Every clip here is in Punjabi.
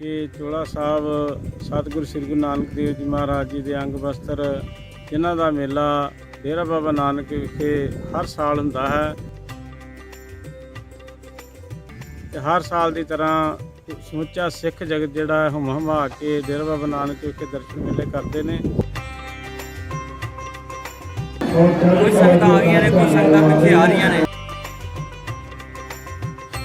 ਕਿ ਚੋਲਾ ਸਾਹਿਬ, ਸਤਿਗੁਰੂ ਸ੍ਰੀ ਗੁਰੂ ਨਾਨਕ ਦੇਵ ਜੀ ਮਹਾਰਾਜ ਜੀ ਦੇ ਅੰਗ ਵਸਤਰ ਜਿਨ੍ਹਾਂ ਦਾ ਮੇਲਾ ਡੇਰਾ ਬਾਬਾ ਨਾਨਕ ਵਿਖੇ ਹਰ ਸਾਲ ਹੁੰਦਾ ਹੈ। ਤੇ ਹਰ ਸਾਲ ਦੀ ਤਰ੍ਹਾਂ ਸਮੁੱਚਾ ਸਿੱਖ ਜਗਤ ਜਿਹੜਾ ਹੈ ਹੁਮ ਹਮਾ ਕੇ ਡੇਰਾ ਬਾਬਾ ਨਾਨਕ ਵਿਖੇ ਦਰਸ਼ਨ ਮੇਲੇ ਕਰਦੇ ਨੇ। ਕੋਈ ਸੰਗਤਾਂ ਆ ਗਈਆਂ ਨੇ, ਕੋਈ ਸੰਗਤਾਂ ਪਿੱਛੇ ਆ ਰਹੀਆਂ ਨੇ?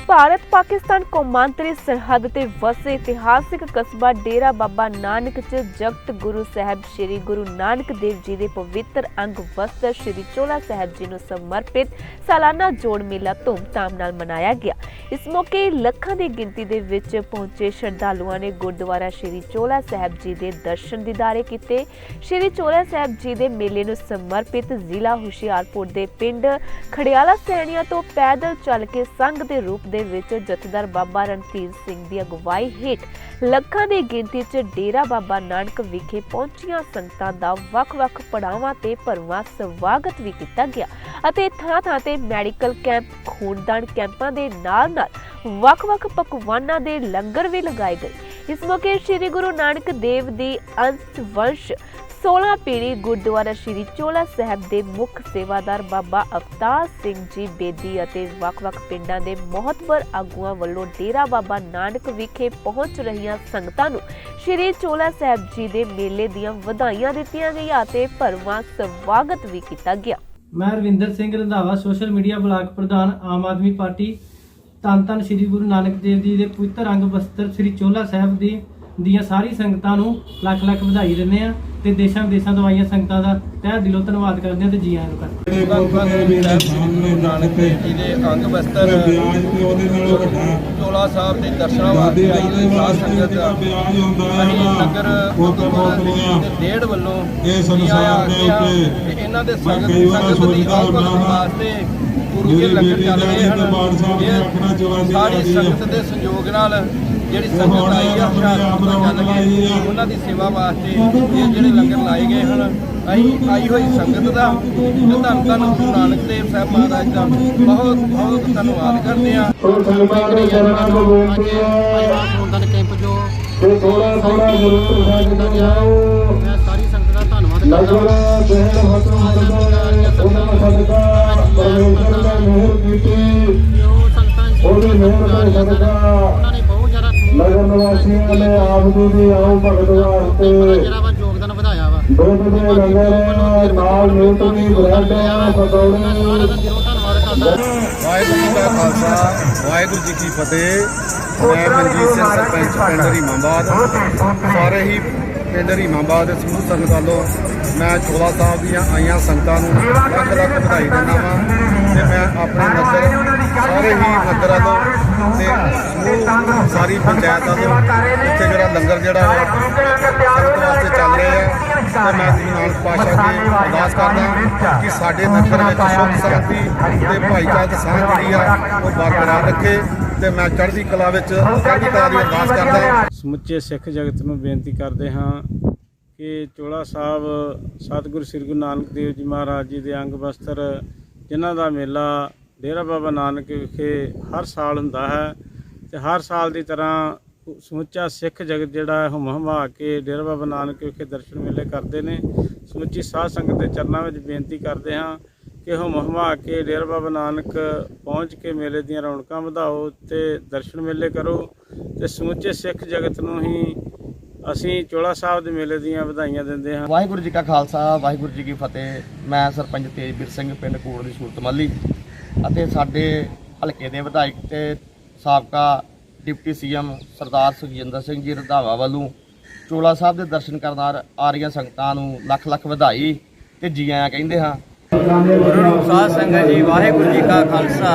ਭਾਰਤ ਪਾਕਿਸਤਾਨ ਕੌਮਾਂਤਰੀ ਸਰਹੱਦ ਤੇ ਵਸੇ ਇਤਿਹਾਸਿਕ ਕਸਬਾ ਡੇਰਾ ਬਾਬਾ ਨਾਨਕ ਚ ਜਗਤ ਗੁਰੂ ਸਾਹਿਬ ਸ੍ਰੀ ਗੁਰੂ ਨਾਨਕ ਦੇਵ ਜੀ ਦੇ ਪਵਿੱਤਰ ਅੰਗ ਵਸਤਰ ਸ੍ਰੀ ਚੋਲਾ ਸਾਹਿਬ ਜੀ ਨੂੰ ਸਮਰਪਿਤ ਸਾਲਾਨਾ ਜੋੜ ਮੇਲਾ ਧੂਮਧਾਮ ਨਾਲ ਮਨਾਇਆ ਗਿਆ। ਇਸ ਮੌਕੇ ਲੱਖਾਂ ਦੀ ਗਿਣਤੀ ਦੇ ਵਿੱਚ ਪਹੁੰਚੇ ਸ਼ਰਧਾਲੂਆਂ ਨੇ ਗੁਰਦੁਆਰਾ ਸ੍ਰੀ ਚੋਲਾ ਸਾਹਿਬ ਜੀ ਦੇ ਦਰਸ਼ਨ ਦੀਦਾਰੇ ਕੀਤੇ। ਸ੍ਰੀ ਚੋਲਾ ਸਾਹਿਬ ਜੀ ਦੇ ਮੇਲੇ ਨੂੰ ਸਮਰਪਿਤ ਜ਼ਿਲ੍ਹਾ ਹੁਸ਼ਿਆਰਪੁਰ ਦੇ ਪਿੰਡ ਖੜਿਆਲਾ ਸੈਣੀਆਂ ਤੋਂ ਪੈਦਲ ਚੱਲ ਕੇ ਸੰਘ ਦੇ ਰੂਪ ਦੇ ਵਿੱਚ ਜਥੇਦਾਰ ਬਾਬਾ ਰਣਧੀਰ ਸਿੰਘ ਦੀ ਅਗਵਾਈ ਹੇਠ ਲੱਖਾਂ ਦੀ ਗਿਣਤੀ 'ਚ ਡੇਰਾ ਬਾਬਾ ਨਾਨਕ ਵਿਖੇ ਪਹੁੰਚੀਆਂ ਸੰਗਤਾਂ ਦਾ ਵੱਖ-ਵੱਖ ਪੜਾਵਾਂ ਤੇ ਭਰਵਾਂ ਸਵਾਗਤ ਵੀ ਕੀਤਾ ਗਿਆ ਅਤੇ ਥਾਂ-ਥਾਂ ਤੇ ਮੈਡੀਕਲ ਕੈਂਪ, ਖੂਨਦਾਨ ਕੈਂਪਾਂ ਦੇ ਨਾਲ-ਨਾਲ ਵੱਖ-ਵੱਖ ਪਕਵਾਨਾਂ ਦੇ ਲੰਗਰ ਵੀ ਲਗਾਏ ਗਏ। ਇਸ ਮੌਕੇ ਸ੍ਰੀ ਗੁਰੂ ਨਾਨਕ ਦੇਵ ਦੀ ਅੰਸ਼ ਵੰਸ਼ 16 ਪੀੜੀ ਗੁਰਦੁਆਰਾ ਸ਼੍ਰੀ ਚੋਲਾ ਸਾਹਿਬ ਦੇ ਮੁੱਖ ਸੇਵਾਦਾਰ ਬਾਬਾ ਅਵਤਾਰ ਸਿੰਘ ਜੀ ਬੇਦੀ ਅਤੇ ਵੱਖ-ਵੱਖ ਪਿੰਡਾਂ ਦੇ ਮਹੱਤਵਰ ਆਗੂਆਂ ਵੱਲੋਂ ਡੇਰਾ ਬਾਬਾ ਨਾਨਕ ਵਿਖੇ ਪਹੁੰਚ ਰਹੀਆਂ ਸੰਗਤਾਂ ਨੂੰ ਸ਼੍ਰੀ ਚੋਲਾ ਸਾਹਿਬ ਜੀ ਦੇ ਮੇਲੇ ਦੀਆਂ ਵਧਾਈਆਂ ਦਿੱਤੀਆਂ ਗਈਆਂ ਅਤੇ ਭਰਵਾਂ ਸਵਾਗਤ ਵੀ ਕੀਤਾ ਗਿਆ। ਮੈਂ Ravinder Singh Randhawa social media block ਪ੍ਰਧਾਨ, ਆਮ ਆਦਮੀ ਪਾਰਟੀ, ਧੰਨ ਧੰਨ ਸ੍ਰੀ ਗੁਰੂ ਨਾਨਕ ਦੇਵ ਜੀ ਦੇ ਪਵਿੱਤਰ ਅੰਗ ਬਸਤਰ ਸ੍ਰੀ ਚੋਲਾ ਸਾਹਿਬ ਦੀ ਦੀਆਂ ਸਾਰੀ ਸੰਗਤਾਂ ਨੂੰ ਲੱਖ ਲੱਖ ਵਧਾਈ ਦਿੰਦੇ ਆ ਤੇ ਦੇਸ਼ਾਂ ਵਿਦੇਸ਼ਾਂ ਤੋਂ ਆਈਆਂ ਸੰਗਤਾਂ ਦਾ ਤਹਿ ਦਿਲੋਂ ਧੰਨਵਾਦ ਕਰਦੇ ਆ ਤੇ ਜੀ ਆਇਆਂ ਨੂੰ ਕਰਦੇ ਹਾਂ। ਧੰਨ ਧੰਨ ਸਾਹਿਬ ਸ੍ਰੀ ਗੁਰੂ ਨਾਨਕ ਦੇਵ ਜੀ ਦੇ ਅੰਗ ਬਸਤਰ ਚੋਲਾ ਸਾਹਿਬ ਦੇ ਦਰਸ਼ਨਾਂ ਵਾਸਤੇ ਆਈ ਹੋਈ ਸਾਧ ਸੰਗਤ ਅਸੀਂ ਨਗਰ ਗੁਰਦੁਆਰਾ ਦੇ ਡੇਢ ਵੱਲੋਂ ਇਹ ਜੀ ਆਇਆਂ ਸੰਸਾਰ ਦੇ ਆਖਿਆ ਉੱਤੇ ਤੇ ਇਹਨਾਂ ਦੇ ਸੰਗਤ ਕਈ ਵਾਰ ਸੰਗਤ ਦੀ ਸੋਚਦਾ ਆਗਮਨ ਬਣਾ ਵਾਸਤੇ ਗੁਰੂ ਕੇ ਜਿਹੜੀ ਲੰਗਰ ਬੇਟੀ ਚੱਲ ਰਹੇ ਹਨ ਦਰਬਾਰ ਸਾਹਿਬ ਦੇ ਆਪਣਾ ਇਹ ਚੋਲਾ ਦੀ ਸਾਰੀ। ਸੰਗਤ ਦੇ ਸੰਯੋਗ ਨਾਲ ਜਿਹੜੀ ਸੰਗਤ ਆਈ ਆ ਹੁਸ਼ਿਆਰਪੁਰ ਤੋਂ ਚੱਲ ਕੇ ਆ। ਉਹਨਾਂ ਦੀ ਸੇਵਾ ਵਾਸਤੇ ਇਹ ਜਿਹੜੇ ਲੰਗਰ ਲਾਏ ਗਏ ਹਨ ਅਸੀਂ ਆਈ ਹੋਈ ਸੰਗਤ ਦਾ। ਤੇ ਧੰਨ ਧੰਨ ਗੁਰੂ ਨਾਨਕ ਦੇਵ ਸਾਹਿਬ ਮਹਾਰਾਜ ਦਾ। ਬਹੁਤ ਬਹੁਤ ਧੰਨਵਾਦ ਕਰਦੇ ਹਾਂ। ਉਹ ਸੰਗਤਾਂ ਦੇ ਚਰਨਾਂ ਨੂੰ ਬੇਨਤੀ ਹੈ ਖੂਨਦਾਨ ਕੈਂਪ ਜੋ ਕਿ ਥੋੜਾ ਥੋੜਾ ਜ਼ਰੂਰ ਸਾਜਦਾ ਜਾਓ ਮੈਂ ਸਾਰੀ ਸੰਗਤ ਦਾ ਧੰਨਵਾਦ ਕਰਦਾ ਦੇਣ ਹਤੋਂ ਹਤੋਂ ਉਹਨਾਂ ਸਦਕਾ ਪਰਮੇਸ਼ਰ ਦਾ ਮਿਹਰ ਕੀਤੀ। ਜੋ ਸੰਗਤਾਂ ਜੀ ਉਹਦੀ ਮਿਹਰ ਦਾ ਸਦਕਾ ਉਹਨਾਂ ਨੇ ਬਹੁਤ ਜ਼ਿਆਦਾ ਨਗਰ ਨਿਵਾਸੀਆਂ ਨੇ ਆਪ ਜੀ ਦੀ ਆਉ ਭਗਤ ਵਾਸਤੇ। ਜਿਹੜਾ ਵਾ ਯੋਗਦਾਨ ਵਧਾਇਆ ਵਾ ਦੁੱਧ ਦੇ ਲੰਗਰ ਨਾਲ ਮੂੰਗਫਲੀ ਬ੍ਰੈਡ ਪਕੌੜੇ ਵਾਹਿਗੁਰੂ ਜੀ ਕਾ ਖਾਲਸਾ, ਵਾਹਿਗੁਰੂ ਜੀ ਕੀ ਫਤਿਹ। ਮੈਂ ਮਨਜੀਤ ਸਿੰਘ ਸਰਪੰਚ ਪਿੰਡ ਰੀਮਾਂਬਾਦ। ਸਾਰੇ ਹੀ ਪਿੰਡ ਰੀਮਾਂਬਾਦ ਦੇ ਸਮੂਹ ਸੰਗਤਾਂ ਵੱਲੋਂ ਮੈਂ ਚੋਲਾ ਸਾਹਿਬ ਦੀਆਂ ਆਈਆਂ ਸੰਗਤਾਂ ਨੂੰ ਲੱਖ ਲੱਖ ਵਧਾਈ ਦਿੰਦਾ ਵਾਂ ਤੇ ਮੈਂ ਆਪਣੇ ਨਗਰ ਸਾਰੇ ਹੀ ਨਗਰਾਂ ਤੋਂ ਤੇ ਸਮੂਹ ਸਾਰੀ ਪੰਚਾਇਤ ਵੱਲੋਂ ਇੱਥੇ ਜਿਹੜਾ ਲੰਗਰ ਜਿਹੜਾ ਹੈ ਸੰਗਤ ਵਾਸਤੇ ਚੱਲ ਰਿਹਾ ਹੈ। ਤੇ ਮੈਂ ਗੁਰੂ ਨਾਨਕ ਪਾਤਸ਼ਾਹ ਜੀ ਅਰਦਾਸ ਕਰਦਾ ਕਿ ਸਾਡੇ ਨਗਰ ਵਿੱਚ ਸੁੱਖ ਸ਼ਾਂਤੀ ਤੇ ਭਾਈਚਾਰਕ ਸਾਂਝ ਜਿਹੜੀ ਆ, ਉਹ ਬਰਕਰਾਰ ਰੱਖੇ। ਤੇ ਮੈਂ ਚੜ੍ਹਦੀ ਕਲਾ ਵਿੱਚ ਚੜ੍ਹਦੀ ਕਲਾ ਦੀ ਅਰਦਾਸ ਕਰਦਾ ਸਮੁੱਚੇ ਸਿੱਖ ਜਗਤ ਨੂੰ ਬੇਨਤੀ ਕਰਦੇ ਹਾਂ ਕਿ ਚੋਲਾ ਸਾਹਿਬ ਸਤਿਗੁਰੂ ਸ੍ਰੀ ਗੁਰੂ ਨਾਨਕ ਦੇਵ ਜੀ ਮਹਾਰਾਜ ਜੀ ਦੇ ਅੰਗ ਵਸਤਰ ਜਿਨ੍ਹਾਂ ਦਾ ਮੇਲਾ ਡੇਰਾ ਬਾਬਾ ਨਾਨਕ ਵਿਖੇ ਹਰ ਸਾਲ ਹੁੰਦਾ ਹੈ ਤੇ ਹਰ ਸਾਲ ਦੀ ਤਰ੍ਹਾਂ ਸਮੁੱਚਾ ਸਿੱਖ ਜਗਤ ਜਿਹੜਾ ਹੈ ਹੁਮ ਹਮਾ ਕੇ ਡੇਰਾ ਬਾਬਾ ਨਾਨਕ ਵਿਖੇ ਦਰਸ਼ਨ ਮੇਲੇ ਕਰਦੇ ਨੇ। ਸਮੁੱਚੀ ਸਾਧ ਸੰਗਤ ਦੇ ਚਰਨਾਂ ਵਿੱਚ ਬੇਨਤੀ ਕਰਦੇ ਹਾਂ ਕਿ ਹੁਮ ਹਮਾ ਕੇ ਡੇਰਾ ਬਾਬਾ ਨਾਨਕ ਪਹੁੰਚ ਕੇ ਮੇਲੇ ਦੀਆਂ ਰੌਣਕਾਂ ਵਧਾਓ ਤੇ ਦਰਸ਼ਨ ਮੇਲੇ ਕਰੋ ਤੇ ਸਮੁੱਚੇ ਸਿੱਖ ਜਗਤ ਨੂੰ ਹੀ ਅਸੀਂ ਚੋਲਾ ਸਾਹਿਬ ਦੇ ਮੇਲੇ ਦੀਆਂ ਵਧਾਈਆਂ ਦਿੰਦੇ ਹਾਂ। ਵਾਹਿਗੁਰੂ ਜੀ ਕਾ ਖਾਲਸਾ, ਵਾਹਿਗੁਰੂ ਜੀ ਕੀ ਫਤਿਹ। ਮੈਂ ਸਰਪੰਚ ਤੇਜਵੀਰ ਸਿੰਘ, ਪਿੰਡ ਕੋੜ ਦੀ ਸੂਰਤ ਮੱਲੀ ਅਤੇ ਸਾਡੇ ਹਲਕੇ ਦੇ ਵਿਧਾਇਕ ਤੇ ਸਾਬਕਾ ਡਿਪਟੀ ਸੀਐਮ ਸਰਦਾਰ ਸੁਖਜਿੰਦਰ ਸਿੰਘ ਜੀ ਰੰਧਾਵਾ ਵੱਲੋਂ ਚੋਲਾ ਸਾਹਿਬ ਦੇ ਦਰਸ਼ਨ ਕਰਨ ਆ ਰਹੀਆਂ ਸੰਗਤਾਂ ਨੂੰ ਲੱਖ ਲੱਖ ਵਧਾਈ ਤੇ ਜੀ ਆਇਆਂ ਕਹਿੰਦੇ ਹਾਂ। ਗੁਰੂ ਸਾਧ ਸੰਗਤ ਜੀ ਵਾਹਿਗੁਰੂ ਜੀ ਕਾ ਖਾਲਸਾ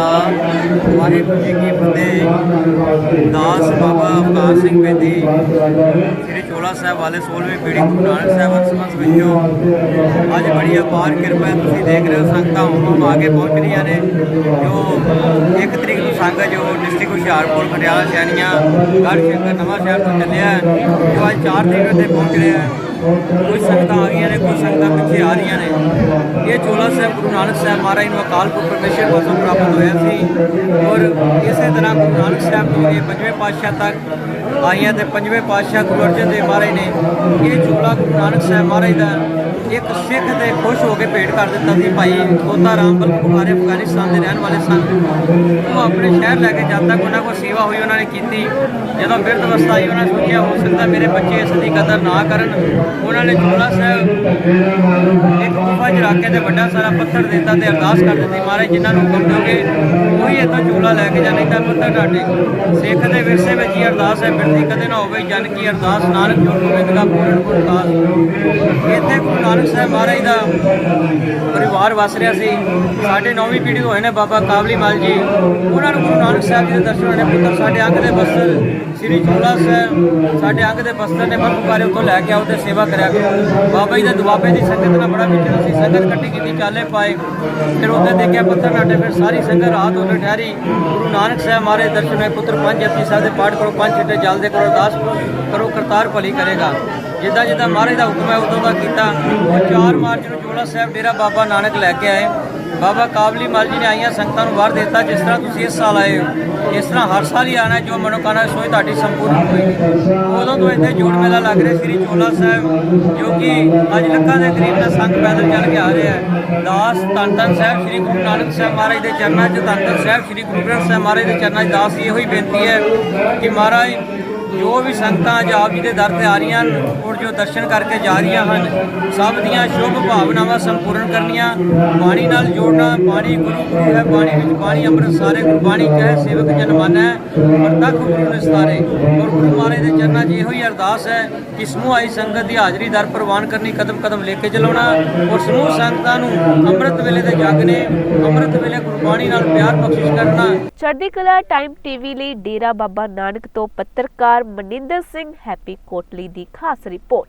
ਵਾਹਿਗੁਰੂ ਜੀ ਕੀ ਫਤਿਹ। ਦਾਸ ਬਾਬਾ ਅਵਤਾਰ ਸਿੰਘ ਬੇਦੀ ਸ੍ਰੀ ਚੋਲਾ ਸਾਹਿਬ ਵਾਲੇ 16ਵੀਂ ਪੀੜ੍ਹੀ ਗੁਰੂ ਨਾਨਕ ਸਾਹਿਬ ਅੰਸਮਸ ਵਿੱਚੋਂ। ਅੱਜ ਬੜੀ ਅਪਾਰ ਕਿਰਪਾ ਤੁਸੀਂ ਦੇਖ ਰਹੇ ਹੋ ਸੰਗਤਾਂ ਹੁਣ ਆ ਕੇ ਪਹੁੰਚ ਰਹੀਆਂ ਨੇ। ਜੋ ਇੱਕ ਤਰੀਕ ਨੂੰ ਸੰਗਤ ਜੋ ਡਿਸਟ੍ਰਿਕਟ ਹੁਸ਼ਿਆਰਪੁਰ ਪਟਿਆਲਾ ਸ਼ਹਿਰੀਆਂ ਗੜ੍ਹ ਸ਼ੰਕਰ ਨਵਾਂ ਸ਼ਹਿਰ ਤੋਂ ਚੱਲਿਆ ਜੋ ਅੱਜ 4 ਤਰੀਕ ਇੱਥੇ ਪਹੁੰਚ ਰਿਹਾ ਹੈ। ਕੁਝ ਸੰਗਤਾਂ ਆ ਗਈਆਂ ਨੇ ਕੁਝ ਸੰਗਤਾਂ ਪਿੱਛੇ ਆ ਰਹੀਆਂ ਨੇ। ਇਹ ਚੋਲਾ ਸਾਹਿਬ ਗੁਰੂ ਨਾਨਕ ਸਾਹਿਬ ਮਹਾਰਾਜ ਨੂੰ ਅਕਾਲ ਪੁਰਖ ਪਰਮੇਸ਼ਰ ਵੱਲੋਂ ਪ੍ਰਾਪਤ ਹੋਇਆ ਸੀ ਔਰ ਇਸੇ ਤਰ੍ਹਾਂ ਗੁਰੂ ਨਾਨਕ ਸਾਹਿਬ ਤੋਂ ਇਹ ਪੰਜਵੇਂ ਪਾਤਸ਼ਾਹ ਤੱਕ ਆਈਆਂ ਤੇ ਪੰਜਵੇਂ ਪਾਤਸ਼ਾਹ ਗੁਰੂ ਅਰਜਨ ਦੇਵ ਮਹਾਰਾਜ ਨੇ ਇਹ ਚੋਲਾ ਗੁਰੂ ਨਾਨਕ ਸਾਹਿਬ ਮਹਾਰਾਜ ਦਾ ਇੱਕ ਸਿੱਖ ਤੇ ਖੁਸ਼ ਹੋ ਕੇ ਭੇਟ ਕਰ ਦਿੱਤਾ ਸੀ ਭਾਈ ਤੋਤਾ ਰਾਮ ਬਲਕ ਬੁਖਾਰੇ ਅਫਗਾਨਿਸਤਾਨ ਦੇ ਰਹਿਣ ਵਾਲੇ ਸਨ। ਉਹ ਆਪਣੇ ਸ਼ਹਿਰ ਲੈ ਕੇ ਜਦ ਤੱਕ ਉਹਨਾਂ ਕੋਲ ਸੇਵਾ ਹੋਈ ਉਹਨਾਂ ਨੇ ਕੀਤੀ। ਜਦੋਂ ਬਿਰਧ ਅਵਸਥਾ ਆਈ, ਉਹਨਾਂ ਨੇ ਸੋਚਿਆ, ਹੋ ਸਕਦਾ ਮੇਰੇ ਬੱਚੇ ਇਸ ਦੀ ਕਦਰ ਨਾ ਕਰਨ। ਉਹਨਾਂ ਨੇ ਚੋਲਾ ਸਾਹਿਬ ਇੱਕ ਗੁਫਾ 'ਚ ਕੇ ਤੇ ਵੱਡਾ ਸਾਰਾ ਪੱਥਰ ਦਿੱਤਾ ਤੇ ਅਰਦਾਸ ਕਰ ਦਿੱਤੀ, ਮਹਾਰਾਜ, ਜਿਨ੍ਹਾਂ ਨੂੰ ਹੁਕਮ ਦਿਓਗੇ, ਉਹੀ ਇੱਥੋਂ ਚੋਲਾ ਲੈ ਕੇ ਜਾਣੇ, ਤਾਂ ਪੱਥਰ ਢਾਡੇ ਸਿੱਖ ਦੇ ਵਿਰਸੇ ਵਿੱਚ ਹੀ ਅਰਦਾਸ ਹੈ ਬਿਰਤੀ ਕਦੇ ਨਾ ਹੋਵੇ ਜਨ ਕੀ ਅਰਦਾਸ, ਨਾਨਕ ਜੋ ਗੋਬਿੰਦ ਦਾ ਪੂਰਨ ਗੁਰਦਾਸ ਇੱਥੇ ਗੁਰੂ ਨਾਨਕ ਸਾਹਿਬ ਮਹਾਰਾਜ ਦਾ ਪਰਿਵਾਰ ਵਸ ਰਿਹਾ ਸੀ। ਸਾਡੇ ਨੌਵੀਂ ਪੀੜ੍ਹੀ ਹੋਏ ਨੇ ਬਾਬਾ ਕਾਬਲੀ ਮਾਲ ਜੀ। ਉਹਨਾਂ ਨੂੰ ਗੁਰੂ ਨਾਨਕ ਸਾਹਿਬ ਜੀ ਦੇ ਦਰਸ਼ਨ ਹੋਏ ਨੇ ਪੁੱਤਰ। ਸਾਡੇ ਅੰਗ ਦੇ ਬਸਤਰ ਸ੍ਰੀ ਚੋਲਾ ਸਾਹਿਬ, ਸਾਡੇ ਅੰਗ ਦੇ ਬਸਤਰ ਨੇ ਬਰਫਬਾਰੇ ਉੱਥੋਂ ਲੈ ਕੇ ਆਓ ਤੇ ਸੇਵਾ ਕਰਿਆ ਕਰੋ। ਬਾਬਾ ਜੀ ਦੇ ਦੁਆਬੇ ਦੀ ਸੰਗਤ ਨਾਲ ਬੜਾ ਵਿਚਰ ਸੀ। ਸੰਗਤ ਇਕੱਠੀ ਕੀਤੀ, ਚਾਲੇ ਪਾਏ। ਫਿਰ ਉੱਥੇ ਦੇਖਿਆ ਪੱਥਰ ਨਾਟੇ, ਫਿਰ ਸਾਰੀ ਸੰਗਤ ਰਾਤ ਉੱਥੇ ਠਹਿਰੀ। ਗੁਰੂ ਨਾਨਕ ਸਾਹਿਬ ਮਹਾਰਾਜ ਦੇ ਦਰਸ਼ਨ ਹੋਏ। ਪੁੱਤਰ ਪੰਜ ਜਪਜੀ ਸਾਹਿਬ ਦੇ ਪਾਠ ਕਰੋ, ਪੰਜ ਛਿੱਟੇ ਜਲ ਦੇ ਕਰੋ, ਅਰਦਾਸ ਕਰੋ, ਕਰਤਾਰ ਭਲੀ ਕਰੇਗਾ। ਜਿੱਦਾਂ ਜਿੱਦਾਂ ਮਹਾਰਾਜ ਦਾ ਹੁਕਮ ਹੈ, ਉਦੋਂ ਦਾ ਕੀਤਾ। ਉਹ 4 ਮਾਰਚ ਨੂੰ ਚੋਲਾ ਸਾਹਿਬ ਡੇਰਾ ਬਾਬਾ ਨਾਨਕ ਲੈ ਕੇ ਆਏ। ਬਾਬਾ ਕਾਬਲੀ ਮਲ ਜੀ ਨੇ ਆਈਆਂ ਸੰਗਤਾਂ ਨੂੰ ਵਾਰ ਦਿੱਤਾ, ਜਿਸ ਤਰ੍ਹਾਂ ਤੁਸੀਂ ਇਸ ਸਾਲ ਆਏ ਹੋ। ਇਸ ਤਰ੍ਹਾਂ ਹਰ ਸਾਲ ਹੀ ਆਣਾ ਜੋ ਮਨੋਕਾਮਨਾ ਸੋਈ ਤੁਹਾਡੀ ਸੰਪੂਰਨ ਹੋਏਗੀ ਉਦੋਂ ਤੋਂ ਇੱਥੇ ਜੋੜ ਮੇਲਾ ਲੱਗ ਰਿਹਾ ਸ੍ਰੀ ਚੋਲਾ ਸਾਹਿਬ, ਜੋ ਕਿ ਅੱਜ ਲੱਖਾਂ ਦੇ ਕਰੀਬ ਦਾ ਸੰਗ ਪੈਦਲ ਚੱਲ ਕੇ ਆ ਰਿਹਾ ਹੈ। ਦਾਸ ਧੰਨ ਧੰਨ ਸਾਹਿਬ ਸ੍ਰੀ ਗੁਰੂ ਨਾਨਕ ਸਾਹਿਬ ਮਹਾਰਾਜ ਦੇ ਚਰਨਾਂ 'ਚ ਧੰਨ ਧੰਨ ਸਾਹਿਬ ਸ੍ਰੀ ਗੁਰੂ ਗ੍ਰੰਥ ਸਾਹਿਬ ਮਹਾਰਾਜ ਦੇ ਚਰਨਾਂ 'ਚ ਦਾਸ ਇਹੋ ਹੀ ਬੇਨਤੀ ਹੈ ਕਿ ਮਹਾਰਾਜ ਜੋ ਵੀ ਸੰਗਤਾਂ ਅੱਜ ਆਪ ਜੀ ਦੇ ਦਰ ਤੇ ਆ ਰਹੀਆਂ ਹਨ, ਔਰ ਜੋ ਦਰਸ਼ਨ ਕਰਕੇ ਜਾ ਰਹੀਆਂ ਹਨ, ਸਭ ਦੀਆਂ ਸ਼ੁਭ ਭਾਵਨਾਵਾਂ ਸੰਪੂਰਨ ਕਰਨੀਆਂ, ਬਾਣੀ ਨਾਲ ਜੋੜਨਾ, ਬਾਣੀ ਗੁਰੂ ਗੁਰੂ ਹੈ, ਬਾਣੀ ਵਿੱਚ ਬਾਣੀ ਅੰਮ੍ਰਿਤ ਸਾਰੇ ਗੁਰਬਾਣੀ ਕਹੇ ਸੇਵਕ ਜਨ ਮਨ ਹੈ ਗੁਰੂ ਨਿਸਤਾਰੇ ਔਰ ਗੁਰੂ ਮਹਾਰਾਜ ਦੇ ਚਰਨਾਂ 'ਚ ਇਹੋ ਹੀ ਅਰਦਾਸ ਹੈ ਕਿ ਸਮੂਹ ਆਈ ਸੰਗਤ ਦੀ ਹਾਜ਼ਰੀ ਦਰ ਪ੍ਰਵਾਨ ਕਰਨੀ ਕਦਮ ਕਦਮ ਲੈ ਕੇ ਚਲਾਉਣਾ, ਔਰ ਸਮੂਹ ਸੰਗਤਾਂ ਨੂੰ ਅੰਮ੍ਰਿਤ ਵੇਲੇ ਦੇ ਜਗ ਨੇ ਅੰਮ੍ਰਿਤ ਵੇਲੇ ਗੁਰਬਾਣੀ ਨਾਲ ਪਿਆਰ ਬਖਸ਼ਿਸ਼ ਕਰਨਾ। ਚੜ੍ਹਦੀ ਕਲਾ ਟਾਈਮ ਟੀਵੀ ਲਈ ਡੇਰਾ ਬਾਬਾ ਨਾਨਕ ਤੋਂ ਪੱਤਰਕਾਰ ਪੱਤਰਕਾਰ ਮਨਿੰਦਰ ਸਿੰਘ ਹੈਪੀ ਕੋਟਲੀ ਦੀ ਖਾਸ ਰਿਪੋਰਟ।